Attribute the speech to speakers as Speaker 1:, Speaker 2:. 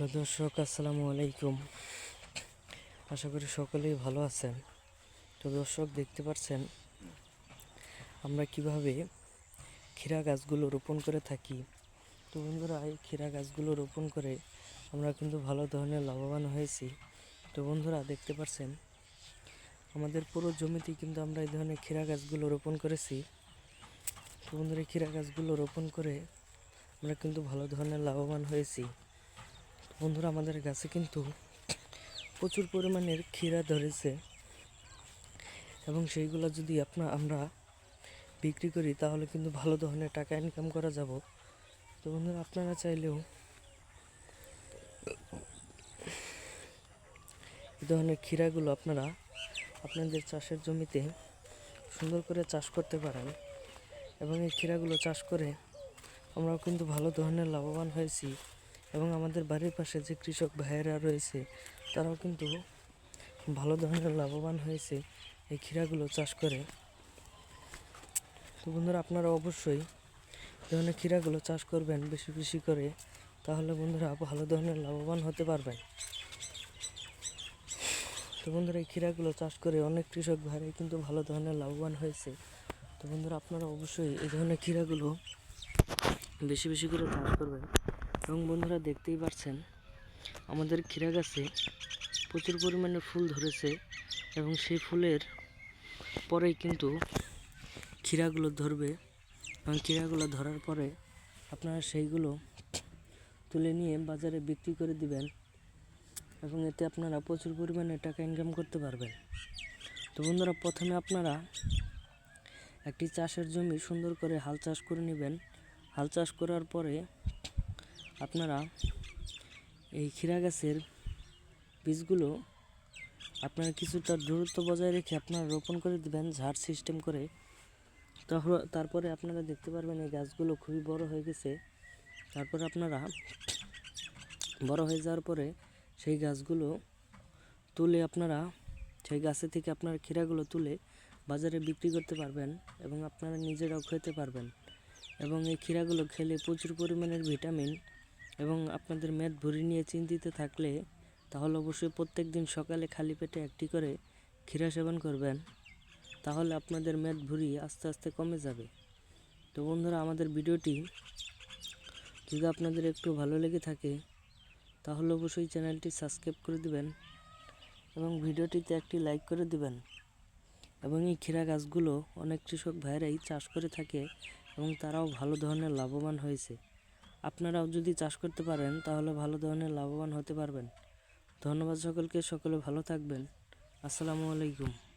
Speaker 1: Hello দর্শক, আসসালামু আলাইকুম। আশা করি সকলেই ভালো আছেন। তো দর্শক, দেখতে পাচ্ছেন, আমরা কীভাবে ক্ষীরা গাছগুলো রোপণ করে থাকি? তো বন্ধুরা, এই ক্ষীরা গাছগুলো রোপণ করে আমরা কিন্তু ভালো ধরনের লাভবান হয়েছি। তো বন্ধুরা, দেখতে পাচ্ছেন, আমাদের পুরো জমিতে কিন্তু আমরা এই ধরনের ক্ষীরা গাছগুলো রোপণ করেছি। তো বন্ধুরা ক্ষীরা গাছগুলো রোপণ করে আমরা কিন্তু ভালো ধরনের লাভবান হয়েছি। বন্ধুরা, আমাদের গাছে কিন্তু প্রচুর পরিমাণের ক্ষীরা ধরেছে এবং সেইগুলো যদি আপনা আমরা বিক্রি করি, তাহলে কিন্তু ভালো ধরনের টাকা ইনকাম করা যাব। তো বন্ধুরা, আপনারা চাইলেও এই ধরনের ক্ষীরাগুলো আপনারা আপনাদের চাষের জমিতে সুন্দর করে চাষ করতে পারেন এবং এই ক্ষীরাগুলো চাষ করে আমরাও কিন্তু ভালো ধরনের লাভবান হয়েছি। এবং আমাদের বাড়ির পাশে যে কৃষক ভাইয়েরা রয়েছে, তারাও কিন্তু ভালো ধরনের লাভবান হয়েছে এই ক্ষীরাগুলো চাষ করে। তো বন্ধুরা, আপনারা অবশ্যই ধরনের ক্ষীরাগুলো চাষ করবেন বেশি বেশি করে, তাহলে বন্ধুরা ভালো ধরনের লাভবান হতে পারবেন। তো বন্ধুরা, এই ক্ষীরাগুলো চাষ করে অনেক কৃষক ভাইরাই কিন্তু ভালো ধরনের লাভবান হয়েছে। তো বন্ধুরা, আপনারা অবশ্যই এই ধরনের ক্ষীরাগুলো বেশি বেশি করে চাষ করবেন। এবং বন্ধুরা দেখতেই পাচ্ছেন আমাদের ক্ষীরা গাছে প্রচুর পরিমাণে ফুল ধরেছে এবং সেই ফুলের পরেই কিন্তু ক্ষীরাগুলো ধরবে এবং ক্ষীরাগুলো ধরার পরে আপনারা সেইগুলো তুলে নিয়ে বাজারে বিক্রি করে দিবেন এবং এতে আপনারা প্রচুর পরিমাণে টাকা ইনকাম করতে পারবেন। তো বন্ধুরা, প্রথমে আপনারা একটি চাষের জমি সুন্দর করে হাল চাষ করে নেবেন। হাল চাষ করার পরে আপনারা এই ক্ষীরা গাছের বীজগুলো আপনারা কিছুটা দূরত্ব বজায় রেখে আপনারা রোপণ করে দিবেন, ঝাড় সিস্টেম করে। তারপর তারপরে আপনারা দেখতে পারবেন এই গাছগুলো খুবই বড় হয়ে গেছে। তারপরে আপনারা বড় হয়ে যাওয়ার পরে সেই গাছগুলো তুলে আপনারা সেই গাছে থেকে আপনার ক্ষীরাগুলো তুলে বাজারে বিক্রি করতে পারবেন এবং আপনারা নিজেরাও খেতে পারবেন। এবং এই ক্ষীরাগুলো খেলে প্রচুর পরিমাণের ভিটামিন এবং আপনাদের মেদ ভরি নিয়ে চিন্তিত থাকলে তাহলে অবশ্যই প্রত্যেক দিন সকালে খালি পেটে একটি করে ক্ষীরা সেবন করবেন। তাহলে আপনাদের মেদ ভুঁড়ি আস্তে আস্তে কমে যাবে। তো বন্ধুরা, আমাদের ভিডিওটি যদি আপনাদের একটু ভালো লেগে থাকে, তাহলে অবশ্যই চ্যানেলটি সাবস্ক্রাইব করে দিবেন এবং ভিডিওটিতে একটি লাইক করে দিবেন। এবং এই ক্ষীরা গাছগুলো অনেক কৃষক ভাইরাই চাষ করে থাকে এবং তারাও ভালো ধরনের লাভবান হয়েছে। আপনারাও যদি চাষ করতে পারেন, তাহলে ভালো ধরনের লাভবান হতে পারবেন। ধন্যবাদ সকলকে, সকলে ভালো থাকবেন। আসসালামু আলাইকুম।